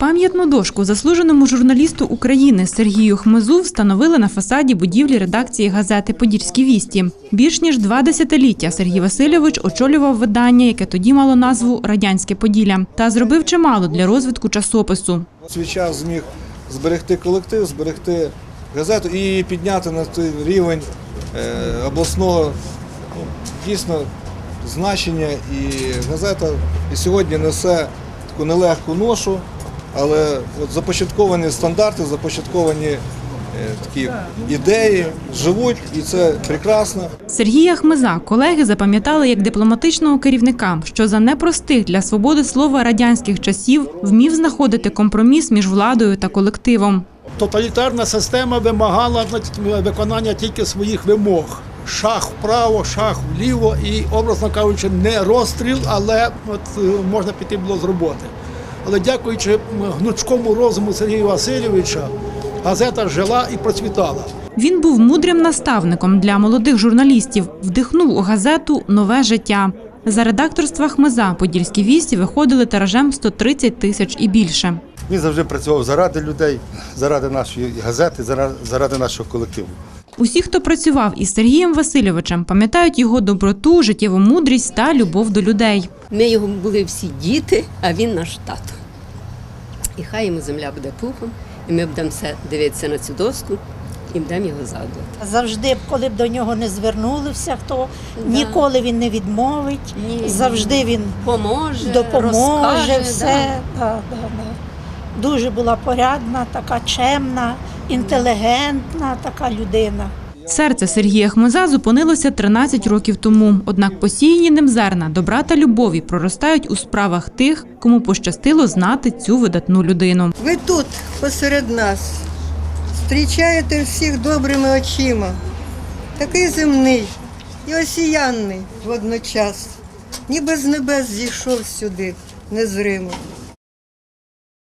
Пам'ятну дошку заслуженому журналісту України Сергію Хмизу встановили на фасаді будівлі редакції газети Подільські вісті. Більш ніж два десятиліття Сергій Васильович очолював видання, яке тоді мало назву Радянське Поділля, та зробив чимало для розвитку часопису. Свій час зміг зберегти колектив, зберегти газету і підняти на той рівень е, обласного ну, дійсно значення. І газета і сьогодні несе таку нелегку ношу, але от започатковані стандарти, започатковані е, такі ідеї живуть, і це прекрасно. Сергія Хмиза колеги запам'ятали як дипломатичного керівника, що за непростих для свободи слова радянських часів вмів знаходити компроміс між владою та колективом. Тоталітарна система вимагала виконання тільки своїх вимог. Шах вправо, шах вліво і, образно кажучи, не розстріл, але от, е, можна піти було з роботи. Але дякуючи гнучкому розуму Сергія Васильовича, газета жила і процвітала. Він був мудрим наставником для молодих журналістів, вдихнув у газету нове життя. За редакторства Хмиза подільські вісті виходили тиражем 130 тисяч і більше. Він завжди працював заради людей, заради нашої газети, заради, заради нашого колективу. Усі, хто працював із Сергієм Васильовичем, пам'ятають його доброту, життєву мудрість та любов до людей. Ми його були всі діти, а він наш тато. І хай йому земля буде пухом, і ми будемо все дивитися на цю доску і будемо його згадувати. Завжди, коли б до нього не звернулися, хто Да. ніколи він не відмовить, Ні. завжди він Поможе, допоможе, розкаже, все. Да, да, да. Дуже була порядна, така чемна, інтелігентна така людина. Серце Сергія Хмиза зупинилося 13 років тому. Однак посіяні ним зерна добра та любові проростають у справах тих, кому пощастило знати цю видатну людину. Ви тут, посеред нас, зустрічаєте всіх добрими очима. Такий земний і осіянний водночас, ніби з небес зійшов сюди, незримо.